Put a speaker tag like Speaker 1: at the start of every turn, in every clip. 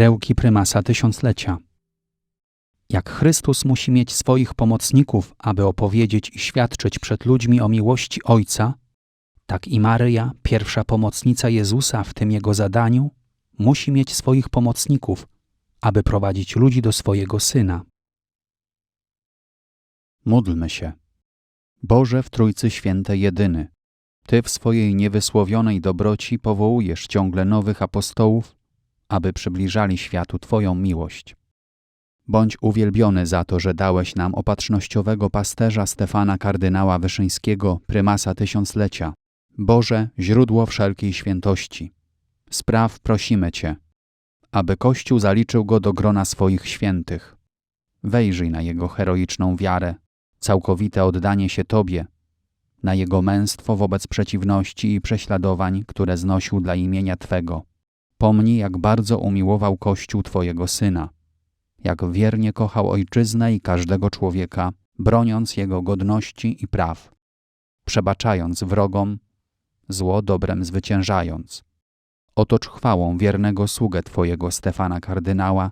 Speaker 1: Perełki prymasa tysiąclecia. Jak Chrystus musi mieć swoich pomocników, aby opowiedzieć i świadczyć przed ludźmi o miłości Ojca, tak i Maryja, pierwsza pomocnica Jezusa w tym jego zadaniu, musi mieć swoich pomocników, aby prowadzić ludzi do swojego Syna. Módlmy się. Boże w Trójcy Świętej jedyny, Ty w swojej niewysłowionej dobroci powołujesz ciągle nowych apostołów, aby przybliżali światu Twoją miłość. Bądź uwielbiony za to, że dałeś nam opatrznościowego pasterza Stefana kardynała Wyszyńskiego, prymasa tysiąclecia. Boże, źródło wszelkiej świętości. Spraw prosimy Cię, aby Kościół zaliczył go do grona swoich świętych. Wejrzyj na jego heroiczną wiarę, całkowite oddanie się Tobie, na jego męstwo wobec przeciwności i prześladowań, które znosił dla imienia Twego. Pomnij, jak bardzo umiłował Kościół Twojego Syna, jak wiernie kochał Ojczyznę i każdego człowieka, broniąc jego godności i praw, przebaczając wrogom, zło dobrem zwyciężając. Otocz chwałą wiernego sługę Twojego Stefana kardynała,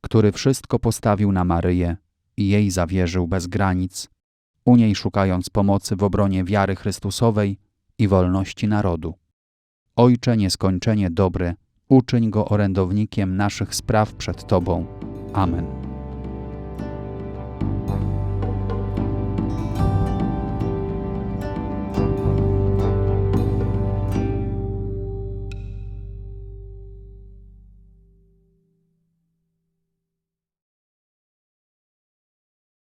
Speaker 1: który wszystko postawił na Maryję i jej zawierzył bez granic, u niej szukając pomocy w obronie wiary Chrystusowej i wolności narodu. Ojcze nieskończenie dobry, uczyń go orędownikiem naszych spraw przed Tobą. Amen.